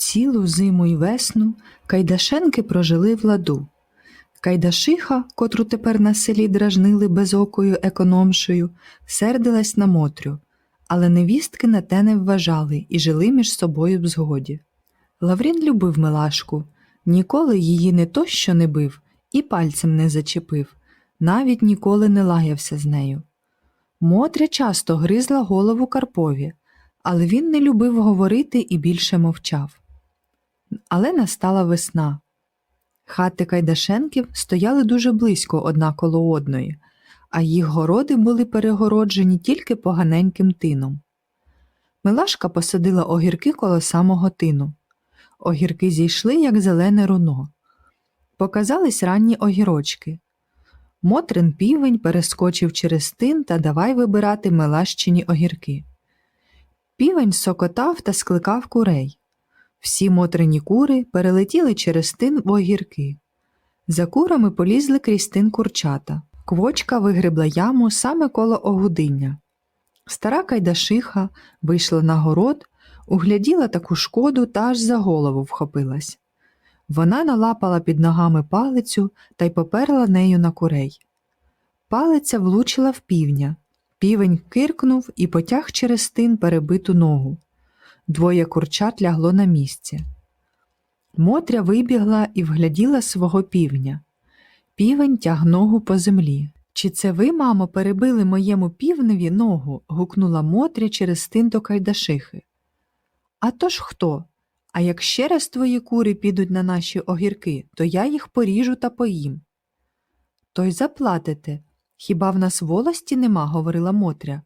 Цілу зиму й весну Кайдашенки прожили в ладу. Кайдашиха, котру тепер на селі дражнили безокою економшею, сердилась на Мотрю, але невістки на те не вважали і жили між собою в згоді. Лаврін любив Милашку, ніколи її не то що не бив, і пальцем не зачепив, навіть ніколи не лаявся з нею. Мотря часто гризла голову Карпові, але він не любив говорити і більше мовчав. Але настала весна. Хати Кайдашенків стояли дуже близько одна коло одної, а їх городи були перегороджені тільки поганеньким тином. Милашка посадила огірки коло самого тину. Огірки зійшли, як зелене руно. Показались ранні огірочки. Мотрин півень перескочив через тин та давай вибирати милащині огірки. Півень сокотав та скликав курей. Всі мотрині кури перелетіли через тин в огірки. За курами полізли крізь тин курчата. Квочка вигребла яму саме коло огудиння. Стара кайдашиха вийшла на город, угляділа таку шкоду та аж за голову вхопилась. Вона налапала під ногами палицю та й поперла нею на курей. Палиця влучила в півня. Півень киркнув і потяг через тин перебиту ногу. Двоє курчат лягло на місці. Мотря вибігла і вгляділа свого півня. Півень тяг ногу по землі. Чи це ви, мамо, перебили моєму півневі ногу? гукнула Мотря через тин до Кайдашихи. А то ж хто? А як ще раз твої кури підуть на наші огірки, то я їх поріжу та поїм. То й заплатите. Хіба в нас волості нема? говорила Мотря.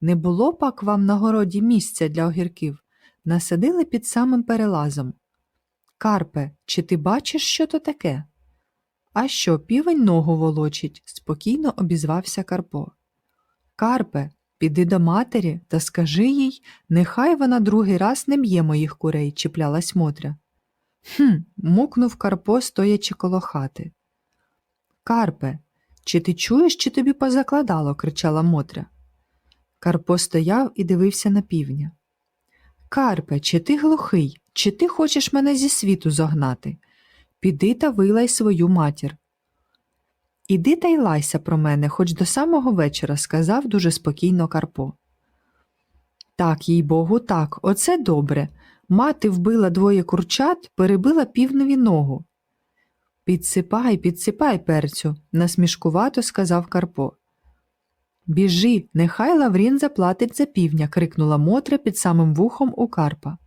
Не було пак вам на городі місця для огірків, насадили під самим перелазом. Карпе, чи ти бачиш, що то таке? А що, півень ногу волочить? спокійно обізвався Карпо. Карпе, піди до матері та скажи їй, нехай вона другий раз не б'є моїх курей, чіплялась Мотря. Хм, мукнув Карпо, стоячи коло хати. Карпе, чи ти чуєш, чи тобі позакладало? кричала Мотря. Карпо стояв і дивився на півня. Карпе, чи ти глухий, чи ти хочеш мене зі світу зогнати? Піди та вилай свою матір. Іди та й лайся про мене, хоч до самого вечора, сказав дуже спокійно Карпо. Так, їй богу, так, оце добре. Мати вбила двоє курчат, перебила півневі ногу. Підсипай, підсипай, перцю, насмішкувато сказав Карпо. Біжи, нехай Лаврін заплатить за півня, крикнула Мотря під самим вухом у Карпа.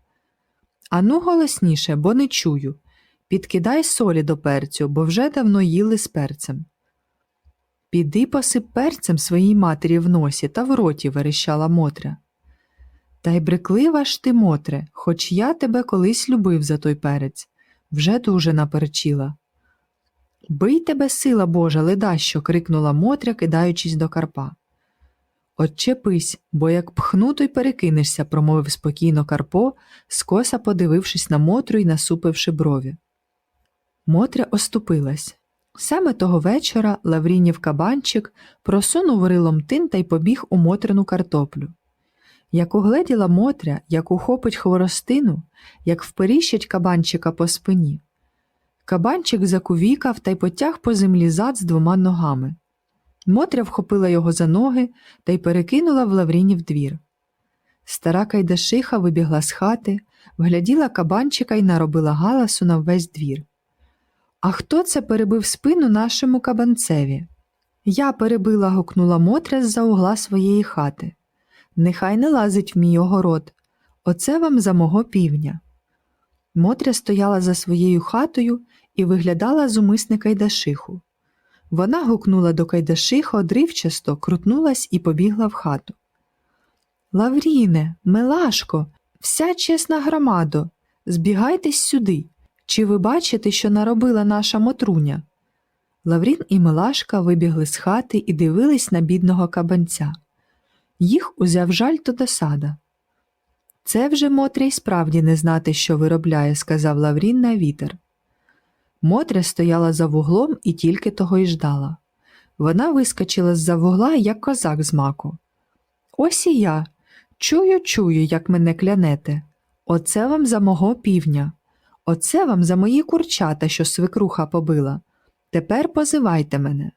Ану голосніше, бо не чую. Підкидай солі до перцю, бо вже давно їли з перцем. Піди посип перцем своїй матері в носі та в роті, верещала Мотря. Та й бреклива ж ти, Мотре, хоч я тебе колись любив за той перець, вже дуже наперчила. Бий тебе, сила Божа, ледащо. крикнула Мотря, кидаючись до Карпа. Отчепись, бо як пхну, то й перекинешся, промовив спокійно Карпо, скоса подивившись на Мотрю й насупивши брові. Мотря оступилась. Саме того вечора Лаврінів кабанчик просунув рилом тин та й побіг у Мотрину картоплю. Як угледіла Мотря, як ухопить хворостину, як вперіщить кабанчика по спині. Кабанчик закувікав та й потяг по землі зад з двома ногами. Мотря вхопила його за ноги та й перекинула в Лаврінів двір. Стара Кайдашиха вибігла з хати, вгляділа кабанчика й наробила галасу на весь двір. А хто це перебив спину нашому кабанцеві? Я перебила, гукнула Мотря з-за угла своєї хати. Нехай не лазить в мій огород. Оце вам за мого півня. Мотря стояла за своєю хатою і виглядала зумисне Кайдашиху. Вона гукнула до Кайдашиха одривчасто, крутнулась і побігла в хату. Лавріне, Милашко, вся чесна громадо, збігайтесь сюди. Чи ви бачите, що наробила наша мотруня? Лаврін і Милашка вибігли з хати і дивились на бідного кабанця. Їх узяв жаль то досада. Це вже Мотря й справді не знати, що виробляє, сказав Лаврін на вітер. Мотря стояла за вуглом і тільки того й ждала. Вона вискочила з-за вугла, як козак з маку. Ось і я. Чую, чую, як мене клянете. Оце вам за мого півня. Оце вам за мої курчата, що свекруха побила. Тепер позивайте мене.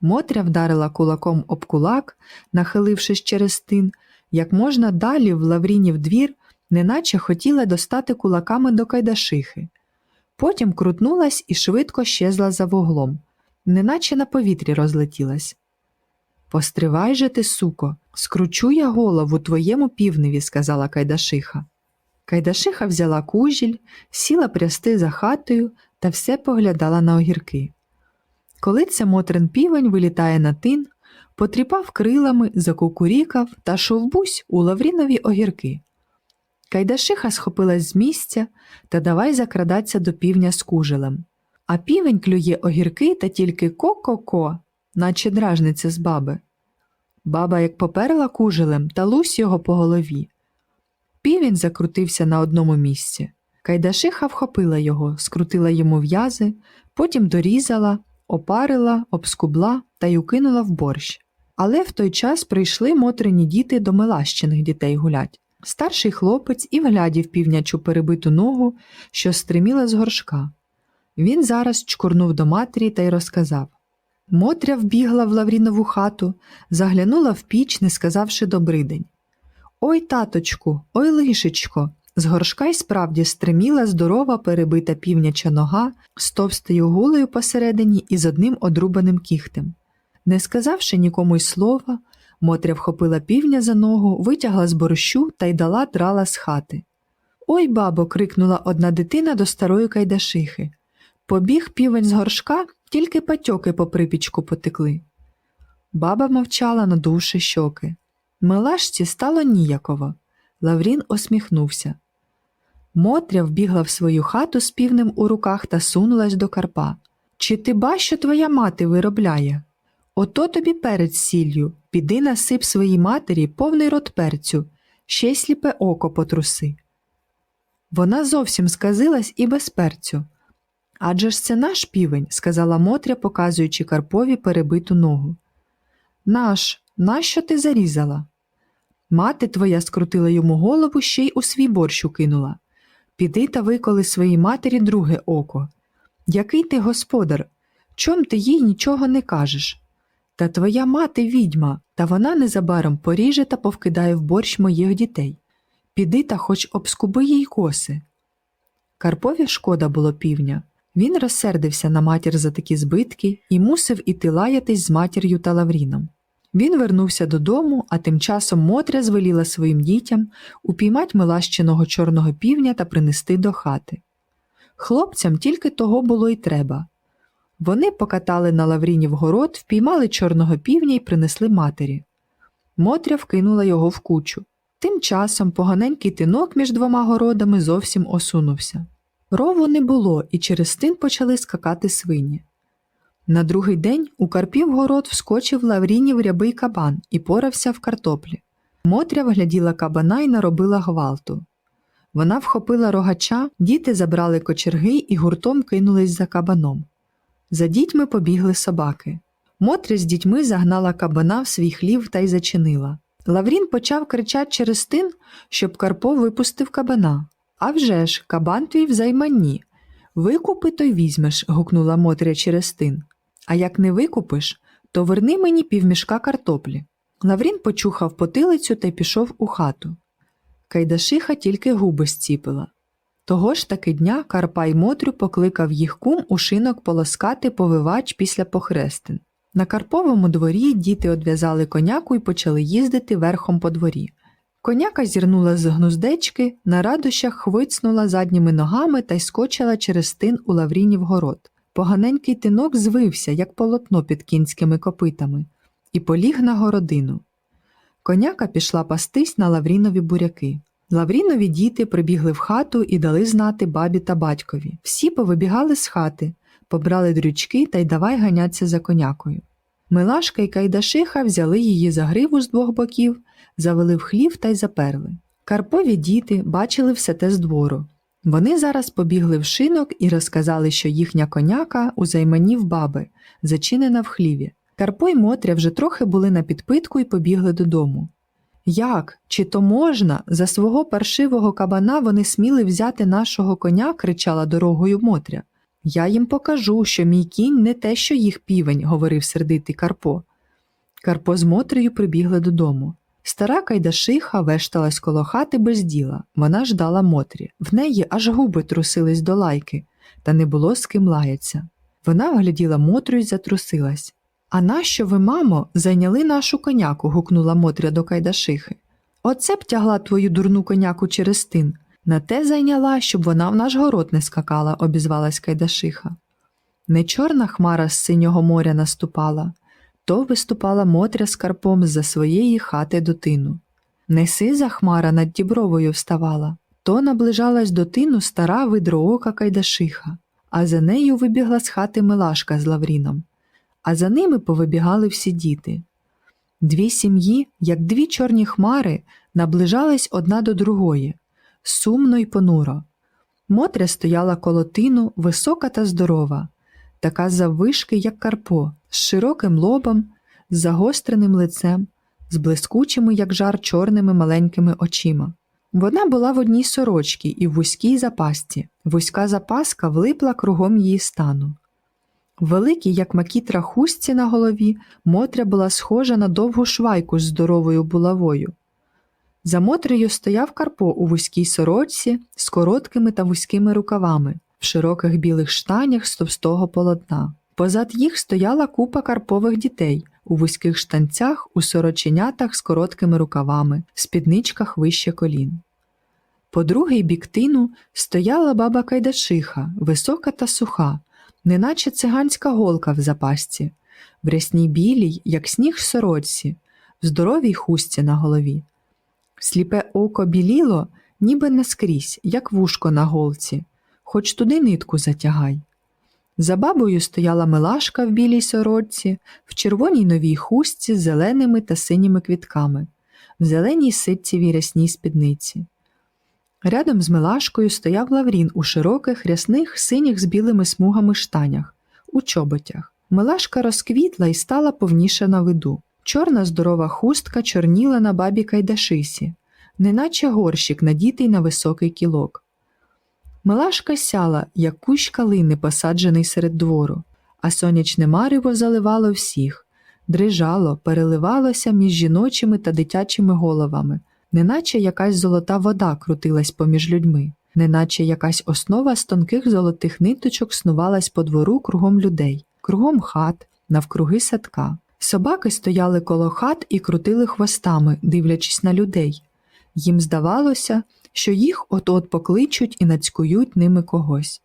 Мотря вдарила кулаком об кулак, нахилившись через тин, як можна далі в Лаврінів двір, неначе хотіла достати кулаками до Кайдашихи. Потім крутнулась і швидко щезла за вуглом, неначе на повітрі розлетілась. Постривай же ти, суко, скручу я голову твоєму півневі, сказала Кайдашиха. Кайдашиха взяла кужіль, сіла прясти за хатою та все поглядала на огірки. Коли це Мотрин півень вилітає на тин, потріпав крилами, закукурікав та шовбусь у лаврінові огірки. Кайдашиха схопилась з місця та давай закрадаться до півня з кужелем. А півень клює огірки та тільки ко-ко-ко, наче дражниця з баби. Баба як поперла кужелем та лусь його по голові. Півень закрутився на одному місці. Кайдашиха вхопила його, скрутила йому в'язи, потім дорізала, опарила, обскубла та й укинула в борщ. Але в той час прийшли мотрині діти до милащених дітей гулять. Старший хлопець і вглядів півнячу перебиту ногу, що стриміла з горшка. Він зараз чкурнув до матері та й розказав. Мотря вбігла в Лаврінову хату, заглянула в піч, не сказавши добрий день. Ой, таточку, ой, лишечко. З горшка й справді стриміла здорова перебита півняча нога з товстою гулею посередині і з одним одрубаним кіхтем. Не сказавши нікому й слова, Мотря вхопила півня за ногу, витягла з борщу та й дала драла з хати. Ой, бабо. крикнула одна дитина до старої кайдашихи. Побіг півень з горшка, тільки патьоки по припічку потекли. Баба мовчала, надувши щоки. Милашці стало ніяково. Лаврін осміхнувся. Мотря вбігла в свою хату з півнем у руках та сунулась до Карпа. Чи ти ба, що твоя мати виробляє? Ото тобі перець з сіллю, піди насип своїй матері повний рот перцю, ще сліпе око потруси. Вона зовсім сказилась і без перцю. Адже ж це наш півень, сказала Мотря, показуючи Карпові перебиту ногу. Наш, нащо ти зарізала? Мати твоя скрутила йому голову ще й у свій борщ укинула. Піди та виколи своїй матері друге око. Який ти господар? Чом ти їй нічого не кажеш? Та твоя мати відьма, та вона незабаром поріже та повкидає в борщ моїх дітей. Піди та хоч обскуби їй коси. Карпові шкода було півня. Він розсердився на матір за такі збитки і мусив іти лаятись з матір'ю та Лавріном. Він вернувся додому, а тим часом Мотря звеліла своїм дітям упіймать милащеного чорного півня та принести до хати. Хлопцям тільки того було й треба. Вони покатали на Лаврінів город, впіймали чорного півня і принесли матері. Мотря вкинула його в кучу. Тим часом поганенький тинок між двома городами зовсім осунувся. Рову не було, і через тин почали скакати свині. На другий день у Карпів город вскочив Лаврінів рябий кабан і порався в картоплі. Мотря вгляділа кабана і наробила гвалту. Вона вхопила рогача, діти забрали кочерги і гуртом кинулись за кабаном. За дітьми побігли собаки. Мотря з дітьми загнала кабана в свій хлів та й зачинила. Лаврін почав кричати через тин, щоб Карпо випустив кабана. «А вже ж, кабан твій в займанні. Викупи, то й візьмеш, гукнула Мотря через тин. А як не викупиш, то верни мені півмішка картоплі. Лаврін почухав потилицю та й пішов у хату. Кайдашиха тільки губи зціпила. Того ж таки дня Карпа й Мотрю покликав їх кум у шинок полоскати повивач після похрестин. На Карповому дворі діти одв'язали коняку і почали їздити верхом по дворі. Коняка зірнула з гнуздечки, на радощах хвицнула задніми ногами та й скочила через тин у Лаврінів город. Поганенький тинок звився, як полотно під кінськими копитами, і поліг на городину. Коняка пішла пастись на Лаврінові буряки. Лаврінові діти прибігли в хату і дали знати бабі та батькові. Всі повибігали з хати, побрали дрючки та й давай ганяться за конякою. Милашка і Кайдашиха взяли її за гриву з двох боків, завели в хлів та й заперли. Карпові діти бачили все те з двору. Вони зараз побігли в шинок і розказали, що їхня коняка у займані в баби, зачинена в хліві. Карпо й Мотря вже трохи були на підпитку і побігли додому. Як? Чи то можна? За свого паршивого кабана вони сміли взяти нашого коня, кричала дорогою Мотря. Я їм покажу, що мій кінь не те, що їх півень, говорив сердитий Карпо. Карпо з Мотрею прибігли додому. Стара кайдашиха вешталась коло хати без діла. Вона ждала Мотрі. В неї аж губи трусились до лайки, та не було з ким лаятися. Вона вгляділа Мотрю й затрусилась. А нащо ви, мамо, зайняли нашу коняку? гукнула Мотря до Кайдашихи. Оце б тягла твою дурну коняку через тин. На те зайняла, щоб вона в наш город не скакала, обізвалась Кайдашиха. Не чорна хмара з синього моря наступала, то виступала Мотря з карпом з-за своєї хати до тину. Не сиза хмара над дібровою вставала, то наближалась до тину стара видроока Кайдашиха, а за нею вибігла з хати Милашка з Лавріном а за ними повибігали всі діти. Дві сім'ї, як дві чорні хмари, наближались одна до другої, сумно й понуро. Мотря стояла коло тину, висока та здорова, така заввишки, як Карпо, з широким лобом, з загостреним лицем, з блискучими, як жар, чорними маленькими очима. Вона була в одній сорочці і в вузькій запасці. Вузька запаска влипла кругом її стану. Великій, як макітра хустці на голові, Мотря була схожа на довгу швайку з здоровою булавою. За Мотрею стояв Карпо у вузькій сорочці з короткими та вузькими рукавами, в широких білих штанях з товстого полотна. Позад їх стояла купа карпових дітей у вузьких штанцях, у сороченятах з короткими рукавами, в спідничках вище колін. По другий бік тину стояла баба Кайдашиха, висока та суха, неначе циганська голка в запасці, в рясній білій, як сніг сорочці, в здоровій хустці на голові. Сліпе око біліло, ніби наскрізь, як вушко на голці, хоч туди нитку затягай. За бабою стояла милашка в білій сорочці, в червоній новій хустці з зеленими та синіми квітками, в зеленій ситцівій рясній спідниці. Рядом з Милашкою стояв Лаврін у широких, рясних, синіх з білими смугами штанях, у чоботях. Милашка розквітла і стала повніше на виду. Чорна здорова хустка чорніла на бабі Кайдашисі, неначе горщик, надітий на високий кілок. Милашка сяла, як кущ калини, посаджений серед двору, а сонячне марево заливало всіх, дрижало, переливалося між жіночими та дитячими головами неначе якась золота вода крутилась поміж людьми, неначе якась основа з тонких золотих ниточок снувалась по двору кругом людей, кругом хат, навкруги садка. Собаки стояли коло хат і крутили хвостами, дивлячись на людей. Їм здавалося, що їх от-от покличуть і нацькують ними когось.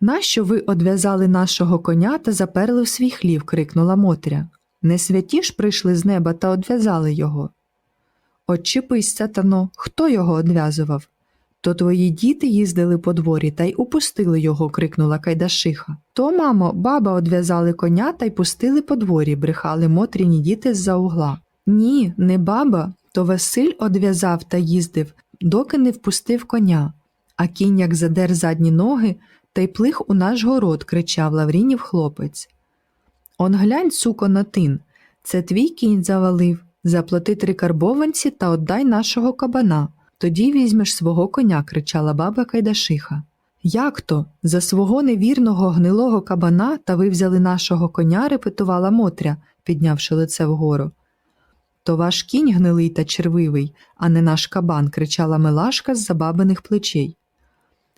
Нащо ви одв'язали нашого коня та заперли в свій хлів? крикнула Мотря. Не святі ж прийшли з неба та одв'язали його. Отчепись, сатано, хто його одв'язував? То твої діти їздили по дворі та й упустили його, крикнула Кайдашиха. То, мамо, баба одв'язали коня та й пустили по дворі, брехали Мотріні діти з-за угла. Ні, не баба, то Василь одв'язав та їздив, доки не впустив коня. А кінь, як задер задні ноги, та й плих у наш город, кричав Лаврінів хлопець. Он глянь, суко, на тин, це твій кінь завалив. Заплати три карбованці та отдай нашого кабана. Тоді візьмеш свого коня, кричала баба Кайдашиха. Як то? За свого невірного гнилого кабана та ви взяли нашого коня, репетувала Мотря, піднявши лице вгору. То ваш кінь гнилий та червивий, а не наш кабан, кричала Милашка з забабиних плечей.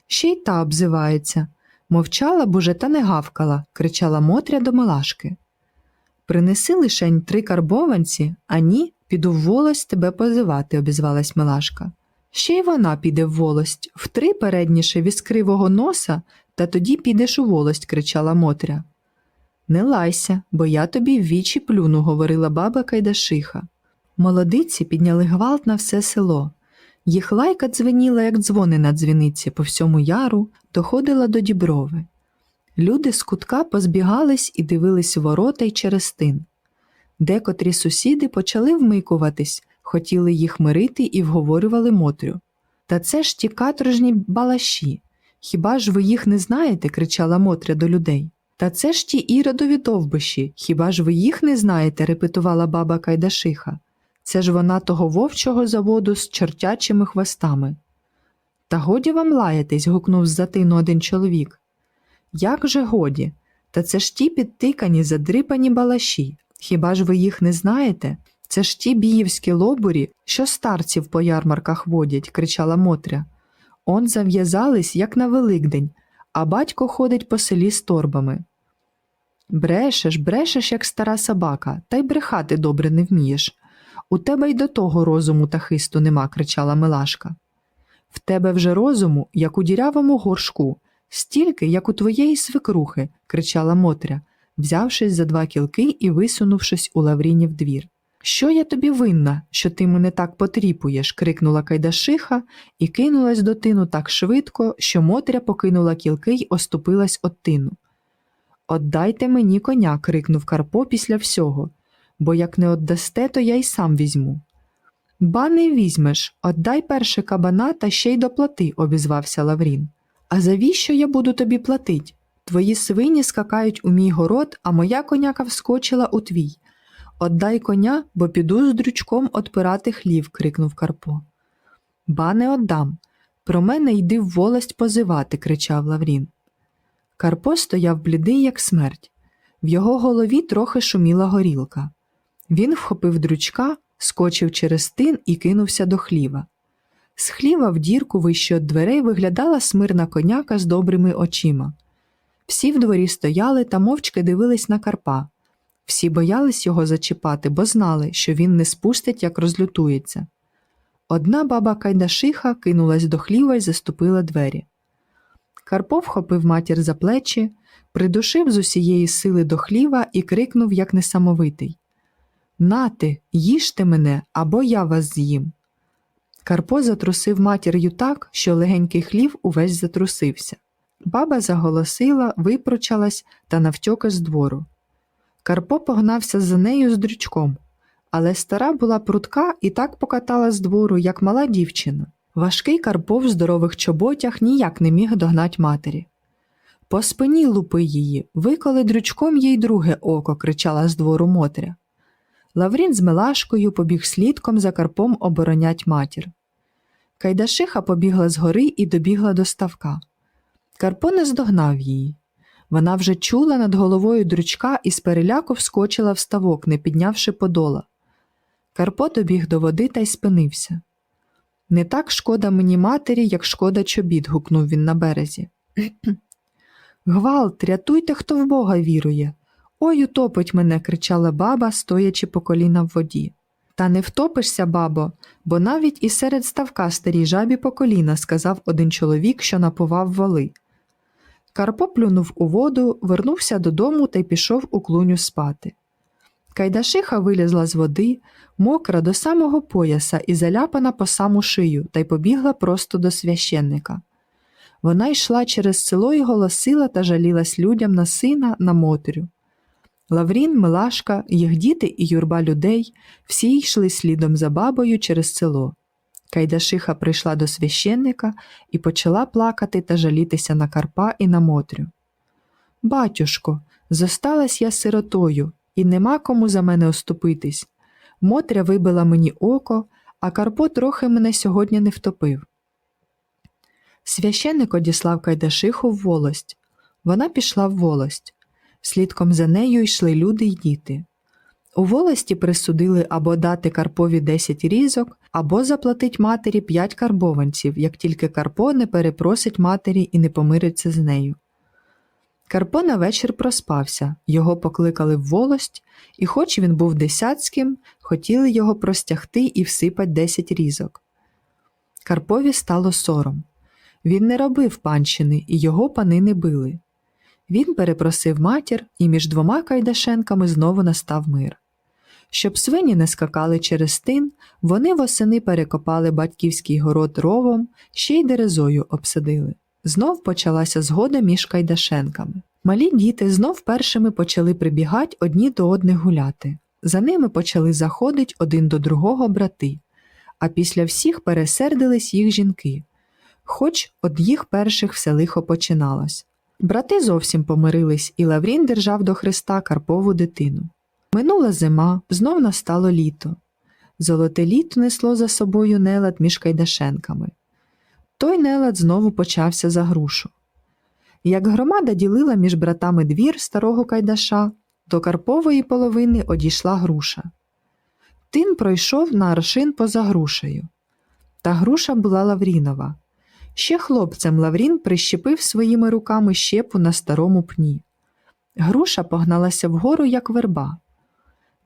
Ще й та обзивається. Мовчала б уже та не гавкала, кричала Мотря до Милашки. Принеси лишень три карбованці, а ні, піду в волость тебе позивати, обізвалась Милашка. Ще й вона піде в волость, втри передніше від кривого носа, та тоді підеш у волость, кричала Мотря. Не лайся, бо я тобі в вічі плюну, говорила баба Кайдашиха. Молодиці підняли гвалт на все село. Їх лайка дзвеніла, як дзвони на дзвіниці, по всьому яру, доходила до діброви. Люди з кутка позбігались і дивились ворота й через тин. Декотрі сусіди почали вмикуватись, хотіли їх мирити і вговорювали Мотрю. Та це ж ті каторжні балаші. Хіба ж ви їх не знаєте? кричала Мотря до людей. Та це ж ті іродові довбиші, хіба ж ви їх не знаєте? репетувала баба Кайдашиха. Це ж вона того вовчого заводу з чортячими хвостами. Та годі вам лаятись, гукнув з-за тину один чоловік. Як же годі? Та це ж ті підтикані, задрипані балаші. Хіба ж ви їх не знаєте? Це ж ті біївські лобурі, що старців по ярмарках водять, кричала Мотря. Он зав'язались, як на Великдень, а батько ходить по селі з торбами. Брешеш, брешеш, як стара собака, та й брехати добре не вмієш. У тебе й до того розуму та хисту нема, кричала Милашка. В тебе вже розуму, як у дірявому горшку, стільки, як у твоєї свекрухи, кричала Мотря, взявшись за два кілки і висунувшись у Лаврінів двір. Що я тобі винна, що ти мене так потріпуєш? крикнула Кайдашиха і кинулась до тину так швидко, що Мотря покинула кілки й оступилась од тину. Отдайте мені коня, крикнув Карпо після всього, бо як не отдасте, то я й сам візьму. Ба не візьмеш, отдай перше кабана та ще й доплати, обізвався Лаврін. А завіщо я буду тобі платить? Твої свині скакають у мій город, а моя коняка вскочила у твій. Отдай коня, бо піду з дрючком отпирати хлів, крикнув Карпо. Ба не отдам. Про мене йди в волость позивати, кричав Лаврін. Карпо стояв блідий, як смерть. В його голові трохи шуміла горілка. Він вхопив дрючка, скочив через тин і кинувся до хліва. З хліва в дірку вище від дверей виглядала смирна коняка з добрими очима. Всі в дворі стояли та мовчки дивились на Карпа. Всі боялись його зачіпати, бо знали, що він не спустить, як розлютується. Одна баба Кайдашиха кинулась до хліва й заступила двері. Карпо вхопив матір за плечі, придушив з усієї сили до хліва і крикнув, як несамовитий Нати, їжте мене, або я вас з'їм. Карпо затрусив матір'ю так, що легенький хлів увесь затрусився. Баба заголосила, випручалась та навтьоки з двору. Карпо погнався за нею з дрючком, але стара була прутка і так покатала з двору, як мала дівчина. Важкий Карпо в здорових чоботях ніяк не міг догнать матері. По спині лупи її, виколи дрючком їй друге око, кричала з двору Мотря. Лаврін з Милашкою побіг слідком за Карпом оборонять матір. Кайдашиха побігла з гори і добігла до ставка. Карпо не здогнав її. Вона вже чула над головою дрючка і з переляку вскочила в ставок, не піднявши подола. Карпо добіг до води та й спинився. Не так шкода мені матері, як шкода чобіт, гукнув він на березі. Гвалт, рятуйте, хто в Бога вірує. Ой, утопить мене, кричала баба, стоячи по коліна в воді. Та не втопишся, бабо, бо навіть і серед ставка старій жабі по коліна, сказав один чоловік, що напував воли. Карпо плюнув у воду, вернувся додому та й пішов у клуню спати. Кайдашиха вилізла з води, мокра до самого пояса і заляпана по саму шию, та й побігла просто до священника. Вона йшла через село і голосила та жалілась людям на сина, на мотрю. Лаврін, Милашка, їх діти і юрба людей всі йшли слідом за бабою через село. Кайдашиха прийшла до священника і почала плакати та жалітися на Карпа і на Мотрю. Батюшко, зосталась я сиротою, і нема кому за мене оступитись. Мотря вибила мені око, а Карпо трохи мене сьогодні не втопив. Священник одіслав Кайдашиху в волость. Вона пішла в волость. Слідком за нею йшли люди й діти. У волості присудили або дати Карпові 10 різок, або заплатить матері 5 карбованців, як тільки Карпо не перепросить матері і не помириться з нею. Карпо на вечір проспався, його покликали в волость, і, хоч він був десятським, хотіли його простягти і всипать 10 різок. Карпові стало сором. Він не робив панщини, і його пани не били. Він перепросив матір, і між двома кайдашенками знову настав мир. Щоб свині не скакали через тин, вони восени перекопали батьківський город ровом, ще й дерезою обсадили. Знов почалася згода між кайдашенками. Малі діти знов першими почали прибігати одні до одних гуляти. За ними почали заходить один до другого брати, а після всіх пересердились їх жінки, хоч од їх перших все лихо починалось. Брати зовсім помирились, і Лаврін держав до Христа Карпову дитину. Минула зима, знов настало літо. Золоте літо несло за собою нелад між Кайдашенками. Той нелад знову почався за грушу. Як громада ділила між братами двір старого Кайдаша, до Карпової половини одійшла груша. Тин пройшов на аршин поза грушею. Та груша була Лаврінова. Ще хлопцем Лаврін прищепив своїми руками щепу на старому пні. Груша погналася вгору, як верба.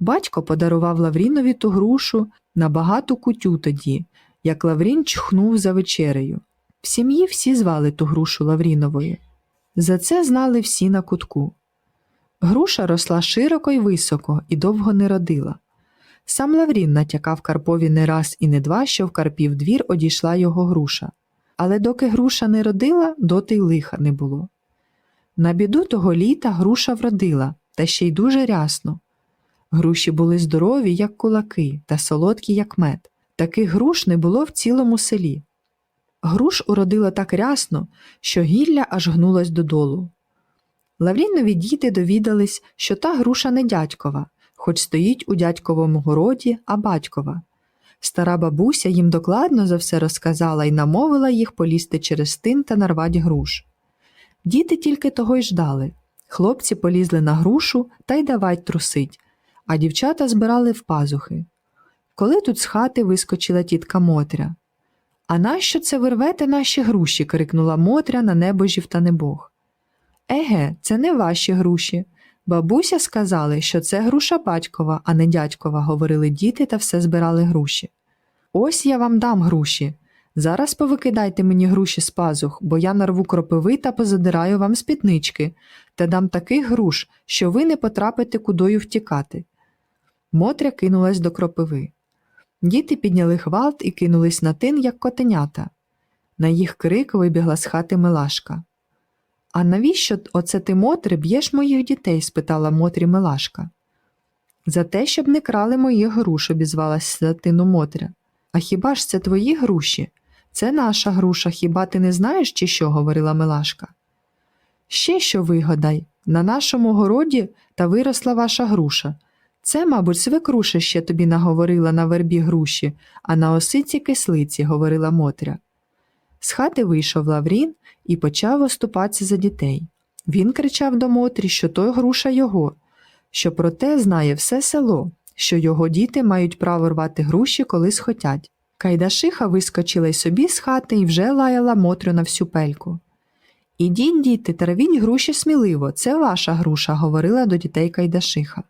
Батько подарував Лаврінові ту грушу на багату кутю тоді, як Лаврін чхнув за вечерею. В сім'ї всі звали ту грушу Лавріновою. За це знали всі на кутку. Груша росла широко й високо і довго не родила. Сам Лаврін натякав Карпові не раз і не два, що в Карпів двір одійшла його груша. Але доки груша не родила, доти й лиха не було. На біду того літа груша вродила, та ще й дуже рясно. Груші були здорові, як кулаки, та солодкі, як мед. Таких груш не було в цілому селі. Груш уродила так рясно, що гілля аж гнулось додолу. Лаврінові діти довідались, що та груша не дядькова, хоч стоїть у дядьковому городі, а батькова. Стара бабуся їм докладно за все розказала і намовила їх полізти через тин та нарвать груш. Діти тільки того й ждали. Хлопці полізли на грушу та й давать трусить, а дівчата збирали в пазухи. Коли тут з хати вискочила тітка Мотря. А нащо це ви рвете наші груші? крикнула Мотря на небожів та небог. Еге, це не ваші груші. Бабуся сказали, що це груша батькова, а не дядькова, говорили діти та все збирали груші. Ось я вам дам груші. Зараз повикидайте мені груші з пазух, бо я нарву кропиви та позадираю вам спітнички, та дам таких груш, що ви не потрапите кудою втікати. Мотря кинулась до кропиви. Діти підняли гвалт і кинулись на тин, як котенята. На їх крик вибігла з хати Милашка. А навіщо оце ти, Мотри, б'єш моїх дітей? спитала Мотрі Милашка. За те, щоб не крали моїх груш, обізвалася за Мотря. А хіба ж це твої груші? Це наша груша, хіба ти не знаєш, чи що? говорила Милашка. Ще що вигадай, на нашому городі та виросла ваша груша. Це, мабуть, свекруша ще тобі наговорила на вербі груші, а на осиці кислиці, говорила Мотря. З хати вийшов Лаврін і почав оступатися за дітей. Він кричав до Мотрі, що той груша його, що про те знає все село, що його діти мають право рвати груші, коли схотять. Кайдашиха вискочила й собі з хати і вже лаяла Мотрю на всю пельку. Ідіть, діти, травіть груші сміливо, це ваша груша, говорила до дітей Кайдашиха.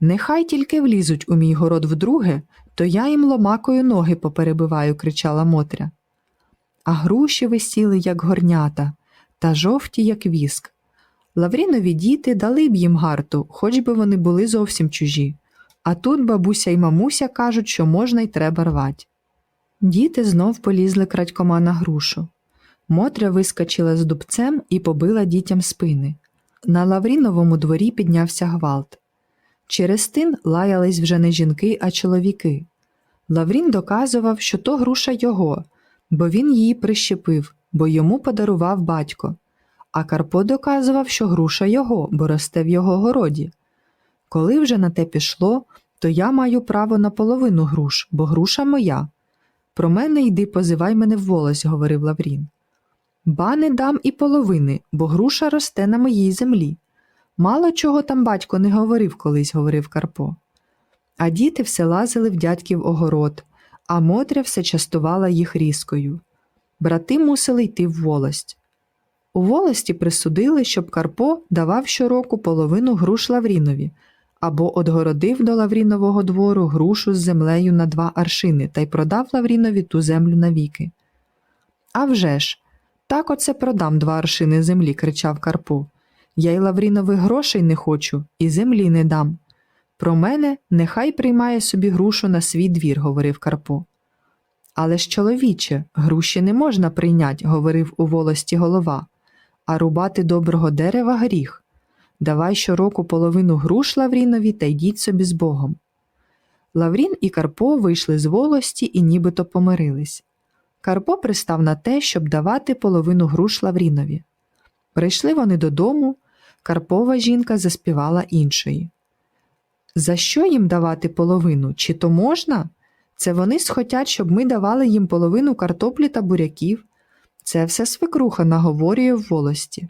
Нехай тільки влізуть у мій город вдруге, то я їм ломакою ноги поперебиваю, кричала Мотря. А груші висіли, як горнята, та жовті, як віск. Лаврінові діти дали б їм гарту, хоч би вони були зовсім чужі. А тут бабуся й мамуся кажуть, що можна й треба рвать. Діти знов полізли крадькома на грушу. Мотря вискочила з дубцем і побила дітям спини. На Лавріновому дворі піднявся гвалт. Через тин лаялись вже не жінки, а чоловіки. Лаврін доказував, що то груша його, бо він її прищепив, бо йому подарував батько. А Карпо доказував, що груша його, бо росте в його городі. Коли вже на те пішло, то я маю право на половину груш, бо груша моя. Про мене йди позивай мене в волость, говорив Лаврін. Ба не дам і половини, бо груша росте на моїй землі. Мало чого там батько не говорив колись, говорив Карпо. А діти все лазили в дядьків огород, а Мотря все частувала їх різкою. Брати мусили йти в волость. У волості присудили, щоб Карпо давав щороку половину груш Лаврінові або одгородив до Лаврінового двору грушу з землею на два аршини та й продав Лаврінові ту землю навіки. «А вже ж, так оце продам два аршини землі, кричав Карпо. Я й Лаврінових грошей не хочу, і землі не дам. Про мене нехай приймає собі грушу на свій двір, говорив Карпо. Але ж, чоловіче, груші не можна прийнять, говорив у волості голова, а рубати доброго дерева гріх. Давай щороку половину груш Лаврінові та йдіть собі з Богом. Лаврін і Карпо вийшли з волості і нібито помирились. Карпо пристав на те, щоб давати половину груш Лаврінові. Прийшли вони додому, Карпова жінка заспівала іншої. За що їм давати половину? Чи то можна? Це вони схотять, щоб ми давали їм половину картоплі та буряків. Це все свекруха наговорює в волості.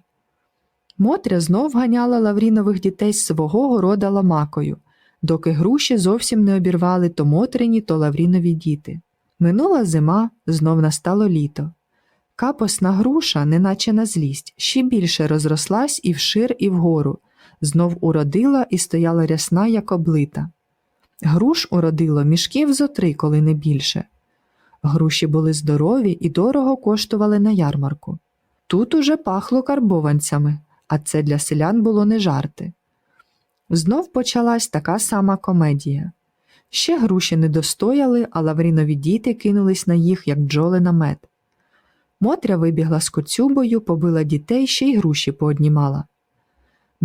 Мотря знов ганяла Лаврінових дітей з свого города ламакою, доки груші зовсім не обірвали то Мотрині, то Лаврінові діти. Минула зима, знов настало літо. Капосна груша, неначе на злість, ще більше розрослась і вшир, і вгору, знов уродила і стояла рясна, як облита. Груш уродило мішків зо три, коли не більше. Груші були здорові і дорого коштували на ярмарку. Тут уже пахло карбованцями, а це для селян було не жарти. Знов почалась така сама комедія. Ще груші не достояли, а Лаврінові діти кинулись на їх, як бджоли на мед. Мотря вибігла з коцюбою, побила дітей, ще й груші пооднімала.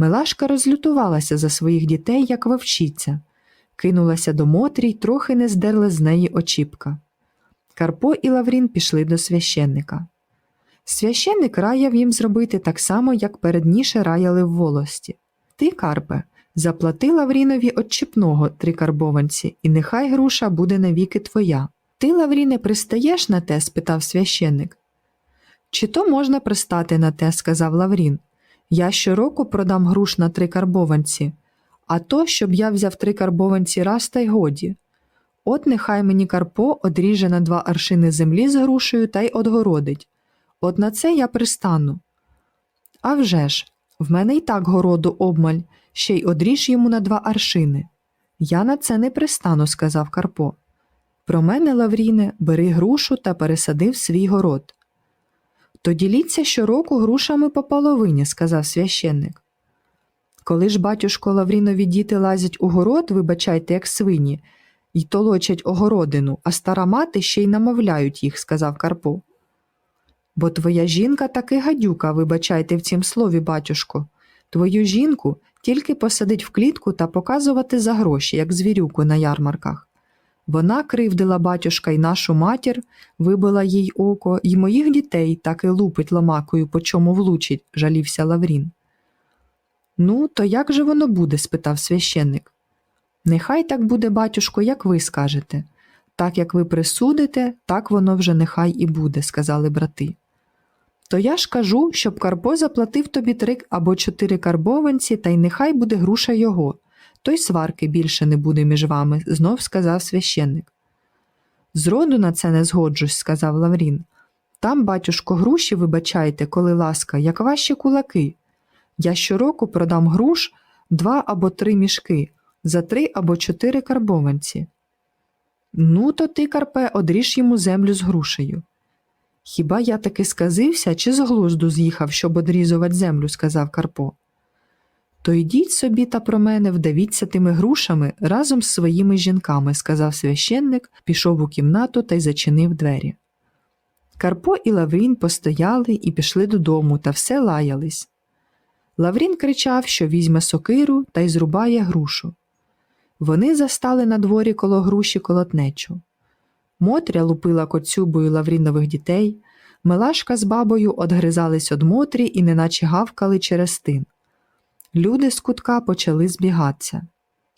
Милашка розлютувалася за своїх дітей, як вовчиця, кинулася до Мотрі й трохи не здерла з неї очіпка. Карпо і Лаврін пішли до священника. Священник раяв їм зробити так само, як передніше раяли в волості. Ти, Карпе, заплати Лаврінові отчіпного три карбованці, і нехай груша буде навіки твоя. Ти, Лавріне, пристаєш на те? спитав священник. Чи то можна пристати на те, сказав Лаврін. Я щороку продам груш на три карбованці, а то, щоб я взяв три карбованці раз та й годі. От нехай мені Карпо одріже на два аршини землі з грушею та й одгородить. От на це я пристану. А вже ж, в мене й так городу обмаль, ще й одріж йому на два аршини. Я на це не пристану, сказав Карпо. Про мене, Лавріне, бери грушу та пересади в свій город. То діліться щороку грушами по половині, сказав священник. Коли ж батюшко Лаврінові діти лазять у город, вибачайте, як свині, й толочать огородину, а стара мати ще й намовляють їх, сказав Карпо. Бо твоя жінка таки гадюка, вибачайте в цім слові, батюшко. Твою жінку тільки посадить в клітку та показувати за гроші, як звірюку на ярмарках. Вона кривдила батюшка й нашу матір, вибила їй око, й моїх дітей так і лупить ломакою, по чому влучить, жалівся Лаврін. Ну, то як же воно буде? спитав священник. Нехай так буде, батюшко, як ви скажете. Так як ви присудите, так воно вже нехай і буде, сказали брати. То я ж кажу, щоб Карпо заплатив тобі три або чотири карбованці, та й нехай буде груша його. То й сварки більше не буде між вами, знов сказав священник. Зроду на це не згоджусь, сказав Лаврін. Там, батюшко, груші, вибачайте, коли ласка, як ваші кулаки. Я щороку продам груш два або три мішки, за три або чотири карбованці. Ну, то ти, Карпе, одріж йому землю з грушею. Хіба я таки сказився чи з глузду з'їхав, щоб одрізувати землю, сказав Карпо. То йдіть собі та про мене вдавіться тими грушами разом з своїми жінками, сказав священник, пішов у кімнату та й зачинив двері. Карпо і Лаврін постояли і пішли додому та все лаялись. Лаврін кричав, що візьме сокиру та й зрубає грушу. Вони застали на дворі коло груші колотнечу. Мотря лупила коцюбою Лаврінових дітей, Мелашка з бабою одгризались од Мотрі і неначе гавкали через тин. Люди з кутка почали збігатися.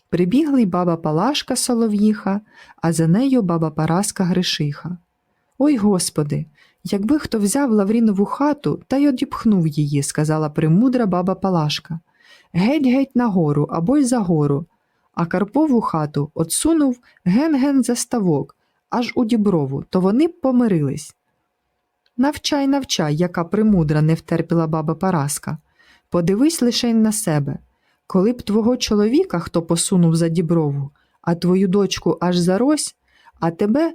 Прибігли й баба Палашка Солов'їха, а за нею баба Параска Гришиха. Ой господи, якби хто взяв Лаврінову хату та й одіпхнув її, сказала премудра баба Палашка. Геть геть нагору або й за гору, а Карпову хату отсунув ген-ген за ставок, аж у діброву, то вони б помирились. Навчай, навчай, яка премудра не втерпіла баба Параска. Подивись лише на себе. Коли б твого чоловіка хто посунув за діброву, а твою дочку аж за рось, а тебе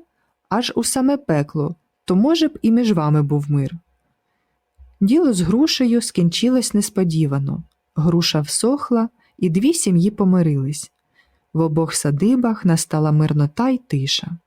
аж у саме пекло, то, може б, і між вами був мир. Діло з грушею скінчилось несподівано. Груша всохла, і дві сім'ї помирились. В обох садибах настала мирнота й тиша.